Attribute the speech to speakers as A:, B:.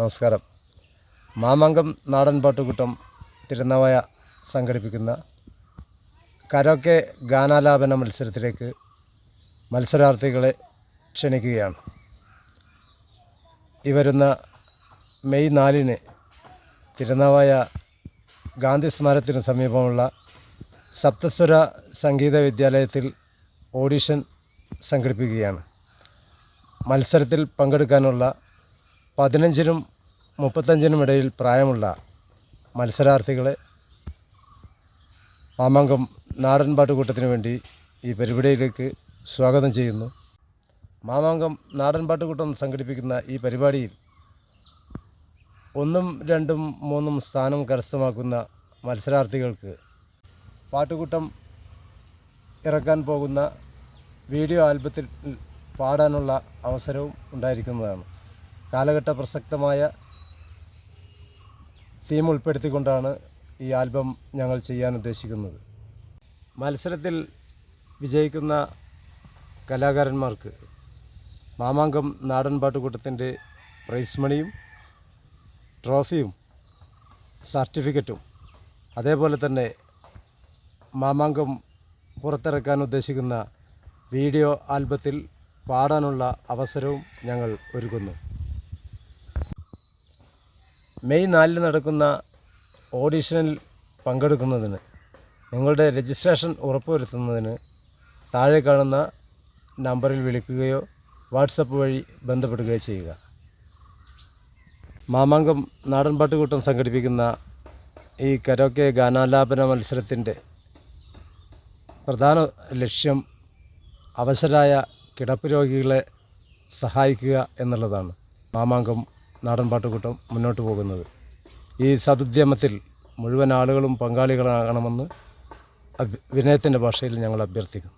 A: നമസ്കാരം. മാമംഗം നാടൻ പാട്ടുകൂട്ടം തിരുനവയ സംഘടിപ്പിക്കുന്ന കരോക്കെ ഗാനാലാപന മത്സരത്തിലേക്ക് മത്സരാർത്ഥികളെ ക്ഷണിക്കുകയാണ്. ഈ വരുന്ന മെയ് നാലിന് തിരുനവായ ഗാന്ധി സ്മാരകത്തിന് സമീപമുള്ള സപ്തസ്വര സംഗീത വിദ്യാലയത്തിൽ ഓഡിഷൻ സംഘടിപ്പിക്കുകയാണ്. മത്സരത്തിൽ പങ്കെടുക്കാനുള്ള പതിനഞ്ചിനും മുപ്പത്തഞ്ചിനും ഇടയിൽ പ്രായമുള്ള മത്സരാർത്ഥികളെ മാമാങ്കം നാടൻ പാട്ടുകൂട്ടത്തിന് വേണ്ടി ഈ പരിപാടിയിലേക്ക് സ്വാഗതം ചെയ്യുന്നു. മാമാങ്കം നാടൻ പാട്ടുകൂട്ടം സംഘടിപ്പിക്കുന്ന ഈ പരിപാടിയിൽ ഒന്നും രണ്ടും മൂന്നും സ്ഥാനം കരസ്ഥമാക്കുന്ന മത്സരാർത്ഥികൾക്ക് പാട്ടുകൂട്ടം ഇറക്കാൻ പോകുന്ന വീഡിയോ ആൽബത്തിൽ പാടാനുള്ള അവസരവും ഉണ്ടായിരിക്കുന്നതാണ്. കാലഘട്ട പ്രസക്തമായ തീം ഉൾപ്പെടുത്തിക്കൊണ്ടാണ് ഈ ആൽബം ഞങ്ങൾ ചെയ്യാൻ ഉദ്ദേശിക്കുന്നത്. മത്സരത്തിൽ വിജയിക്കുന്ന കലാകാരന്മാർക്ക് മാമാങ്കം നാടൻ പാട്ടുകൂട്ടത്തിന്റെ പ്രൈസ് മണിയും ട്രോഫിയും സർട്ടിഫിക്കറ്റും അതേപോലെ തന്നെ മാമാങ്കം പുറത്തിറക്കാൻ ഉദ്ദേശിക്കുന്ന വീഡിയോ ആൽബത്തിൽ പാടാനുള്ള അവസരവും ഞങ്ങൾ ഒരുക്കുന്നു. മെയ് നാലിന് നടക്കുന്ന ഓഡിഷനിൽ പങ്കെടുക്കുന്നതിന് നിങ്ങളുടെ രജിസ്ട്രേഷൻ ഉറപ്പുവരുത്തുന്നതിന് താഴെ കാണുന്ന നമ്പറിൽ വിളിക്കുകയോ വാട്സപ്പ് വഴി ബന്ധപ്പെടുകയോ ചെയ്യുക. മാമാങ്കം നാടൻ പാട്ടുകൂട്ടം സംഘടിപ്പിക്കുന്ന ഈ കരോക്കെ ഗാനാലാപന മത്സരത്തിന്റെ പ്രധാന ലക്ഷ്യം അവശരായ കിടപ്പ് രോഗികളെ സഹായിക്കുക എന്നുള്ളതാണ്. മാമാങ്കം നാടൻ പാട്ടുകൂട്ടം മുന്നോട്ട് പോകുന്നത്. ഈ സതുദ്യമത്തിൽ മുഴുവൻ ആളുകളും പങ്കാളികളാകണമെന്ന് വിനയത്തിന്റെ ഭാഷയിൽ ഞങ്ങൾ അഭ്യർത്ഥിക്കുന്നു.